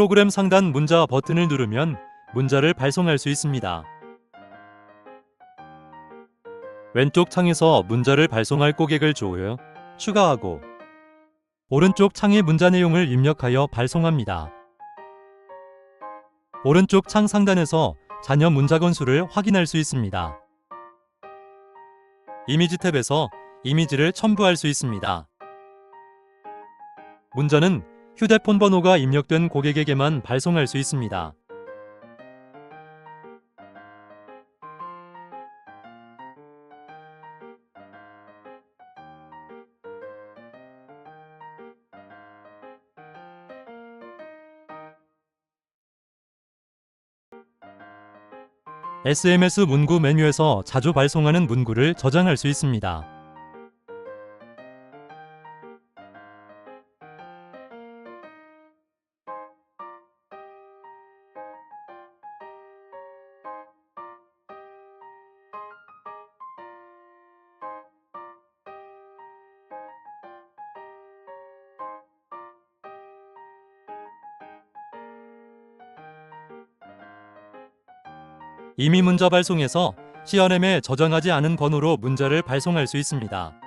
프로그램 상단 문자 버튼을 누르면 문자를 발송할 수 있습니다. 왼쪽 창에서 문자를 발송할 고객을 조회, 추가하고 오른쪽 창의 문자 내용을 입력하여 발송합니다. 오른쪽 창 상단에서 자녀 문자 건수를 확인할 수 있습니다. 이미지 탭에서 이미지를 첨부할 수 있습니다. 문자는 휴대폰 번호가 입력된 고객에게만 발송할 수 있습니다. SMS 문구 메뉴에서 자주 발송하는 문구를 저장할 수 있습니다. 이미 문자 발송에서 CRM에 저장하지 않은 번호로 문자를 발송할 수 있습니다.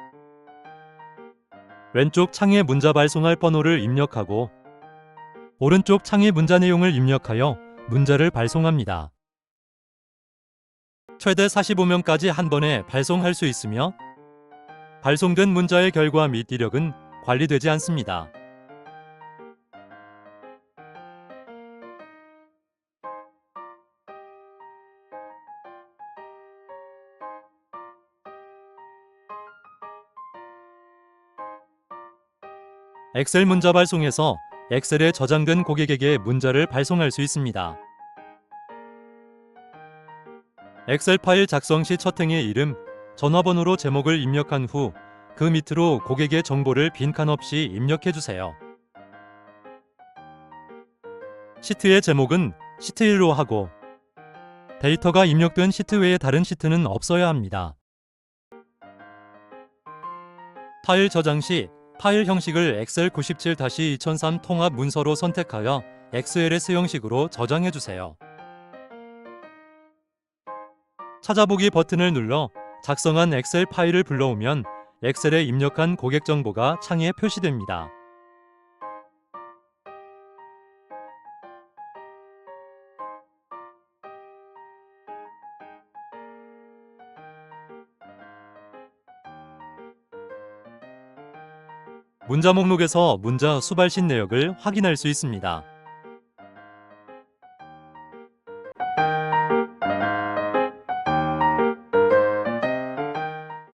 왼쪽 창에 문자 발송할 번호를 입력하고 오른쪽 창에 문자 내용을 입력하여 문자를 발송합니다. 최대 45명까지 한 번에 발송할 수 있으며 발송된 문자의 결과 및 이력은 관리되지 않습니다. 엑셀 문자 발송에서 엑셀에 저장된 고객에게 문자를 발송할 수 있습니다. 엑셀 파일 작성 시 첫 행의 이름, 전화번호로 제목을 입력한 후 그 밑으로 고객의 정보를 빈칸 없이 입력해 주세요. 시트의 제목은 시트 1로 하고 데이터가 입력된 시트 외에 다른 시트는 없어야 합니다. 파일 저장 시 파일 형식을 엑셀 97-2003 통합 문서로 선택하여 XLS 형식으로 저장해 주세요. 찾아보기 버튼을 눌러 작성한 엑셀 파일을 불러오면 엑셀에 입력한 고객 정보가 창에 표시됩니다. 문자 목록에서 문자 수발신 내역을 확인할 수 있습니다.